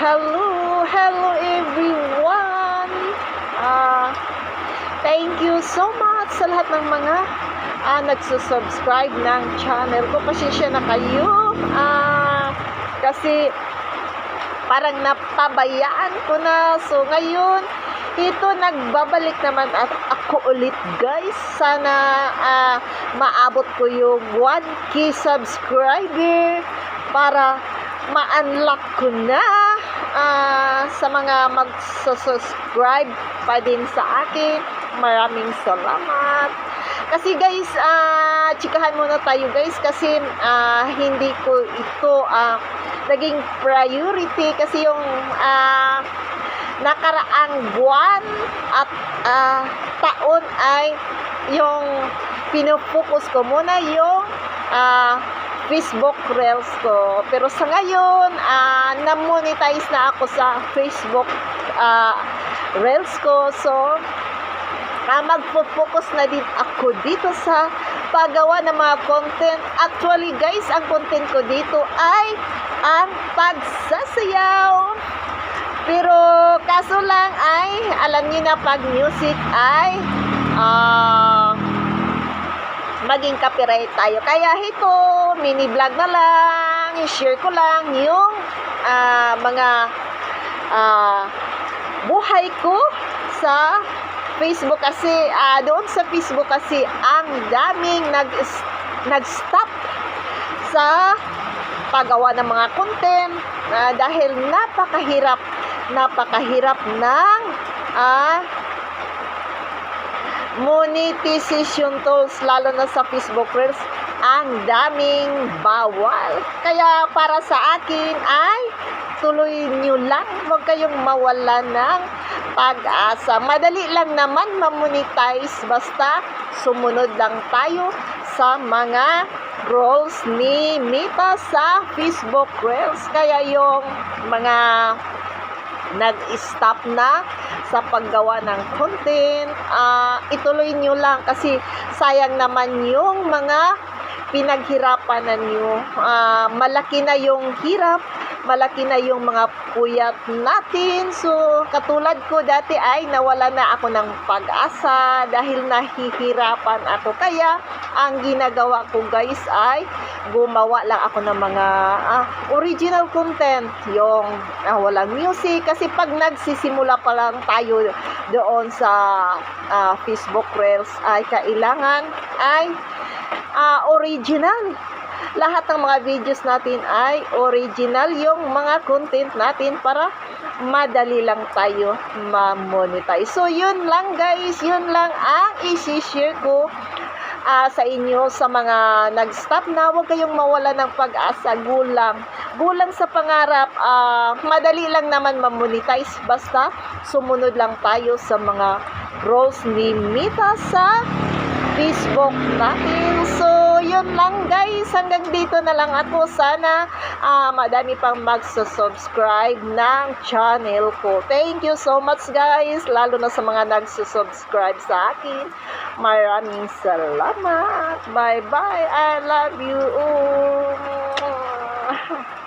Hello, hello everyone. Ah, thank you so much sa lahat ng mga ah, nagsusubscribe ng channel ko. Pasensya na kayo. Ah, kasi parang napabayaan ko na. So ngayon, ito nagbabalik naman at ako ulit guys. Sana ah, maabot ko yung 1k subscriber para ma-unlock ko na ah, sa mga magsusubscribe pa din sa akin. Maraming salamat. Kasi guys, ah, chikahan muna tayo guys kasi ah, hindi ko ito ah, naging priority kasi yung ah, nakaraang buwan at ah, taon ay yung pinupokus ko muna yung ah, Facebook Reels ko. Pero sa ngayon, ah, na-monetize na ako sa Facebook ah, Reels ko. So, ah, magpo-focus na din ako dito sa paggawa ng mga content. Actually, guys, ang content ko dito ay ang pagsasayaw. Pero kaso lang ay, alam niyo na pag music ay ah, maging copyright tayo. Kaya ito, mini vlog na lang, share ko lang yung ah, mga ah, buhay ko sa Facebook. Kasi ah, doon sa Facebook kasi ang daming nag nag-stop sa paggawa ng mga content. Ah, dahil napakahirap napakahirap ng ah, monetization tools lalo na sa Facebook Reels ang daming bawal. Kaya para sa akin ay tuloy nyo lang. Huwag kayong mawala ng pag-asa. Madali lang naman mamonetize. Basta sumunod lang tayo sa mga roles ni Mita sa Facebook Reels. Kaya yung mga nag-stop na sa paggawa ng content. Ah, ituloy nyo lang kasi sayang naman yung mga pinaghirapan ninyo. Ah, malaki na yung hirap, malaki na yung mga puyat natin. So, katulad ko dati ay nawala na ako ng pag-asa dahil nahihirapan ako. Kaya, ang ginagawa ko guys ay gumawa lang ako ng mga ah, original content. Yung ah, walang music. Kasi pag nagsisimula pa lang tayo doon sa ah, Facebook Reels ay kailangan ay ah, original. Lahat ng mga videos natin ay original yung mga content natin para madali lang tayo ma-monetize. So, yun lang guys. Yun lang ang isi-share ko ah, sa inyo sa mga nag-stop na. Huwag kayong mawala ng pag-asa. Gulang. Gulang sa pangarap. Ah, madali lang naman ma-monetize. Basta sumunod lang tayo sa mga roles ni Mita sa Facebook natin. So, yun lang guys. Hanggang dito na lang ako. Sana ah, madami pang magsusubscribe ng channel ko. Thank you so much guys. Lalo na sa mga nagsusubscribe sa akin. Maraming salamat. Bye-bye. I love you.